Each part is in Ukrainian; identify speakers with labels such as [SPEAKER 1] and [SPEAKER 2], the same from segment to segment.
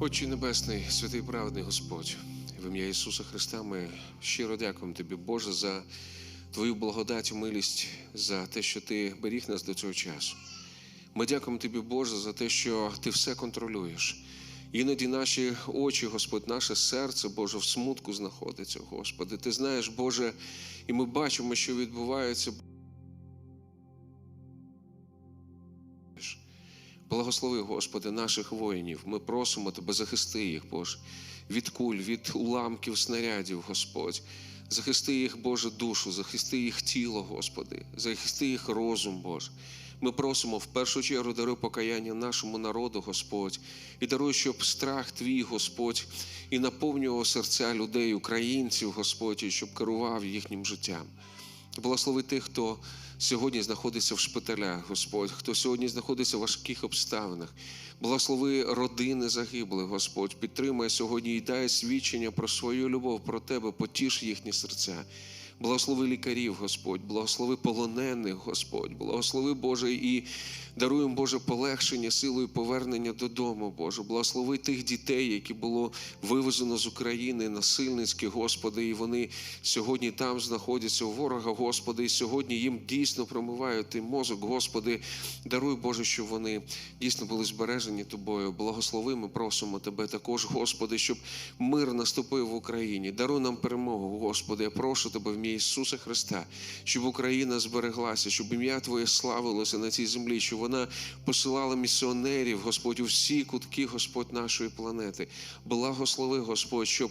[SPEAKER 1] Отче Небесний, святий праведний Господь, в ім'я Ісуса Христа ми щиро дякуємо Тобі, Боже, за Твою благодать милість, за те, що Ти беріг нас до цього часу. Ми дякуємо Тобі, Боже, за те, що Ти все контролюєш. Іноді наші очі, Господь, наше серце, Боже, в смутку знаходиться, Господи. Ти знаєш, Боже, і ми бачимо, що відбувається. Благослови, Господи, наших воїнів. Ми просимо Тебе, захисти їх, Боже, від куль, від уламків снарядів, Господь. Захисти їх, Боже, душу, захисти їх тіло, Господи, захисти їх розум, Боже. Ми просимо в першу чергу даруй покаяння нашому народу, Господь, і даруй, щоб страх Твій, Господь, і наповнював серця людей, українців, Господь, і щоб керував їхнім життям. Благослови тих, хто сьогодні знаходиться в шпиталях, Господь, хто сьогодні знаходиться в важких обставинах. Благослови родини загиблих, Господь, підтримай сьогодні і дай свідчення про свою любов, про Тебе, потіш їхні серця. Благослови лікарів, Господь, благослови полонених, Господь, благослови Боже і даруємо, Боже, полегшення, силою повернення додому, Боже. Благослови тих дітей, які було вивезено з України насильницьки, Господи, і вони сьогодні там знаходяться у ворога, Господи, і сьогодні їм дійсно промивають ти мозок, Господи. Даруй, Боже, щоб вони дійсно були збережені Тобою. Благослови, ми просимо Тебе також, Господи, щоб мир наступив в Україні. Даруй нам перемогу, Господи. Я прошу Тебе в ім'я Ісуса Христа, щоб Україна збереглася, щоб ім'я Твоє славилося на цій землі, щоб вона посилала місіонерів, Господь, у всі кутки, Господь, нашої планети. Благослови, Господь, щоб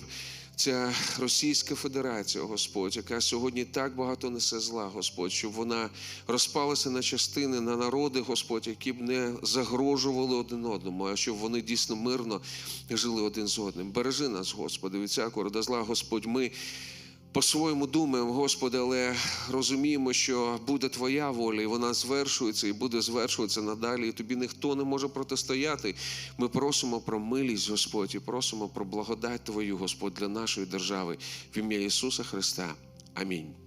[SPEAKER 1] ця Російська Федерація, Господь, яка сьогодні так багато несе зла, Господь, щоб вона розпалася на частини, на народи, Господь, які б не загрожували один одному, а щоб вони дійсно мирно жили один з одним. Бережи нас, Господи, від всякого рода зла, Господь. Ми по-своєму думаємо, Господи, але розуміємо, що буде Твоя воля, і вона звершується і буде звершуватися надалі. І тобі ніхто не може протистояти. Ми просимо про милість, Господь, і просимо про благодать Твою, Господь, для нашої держави в ім'я Ісуса Христа. Амінь.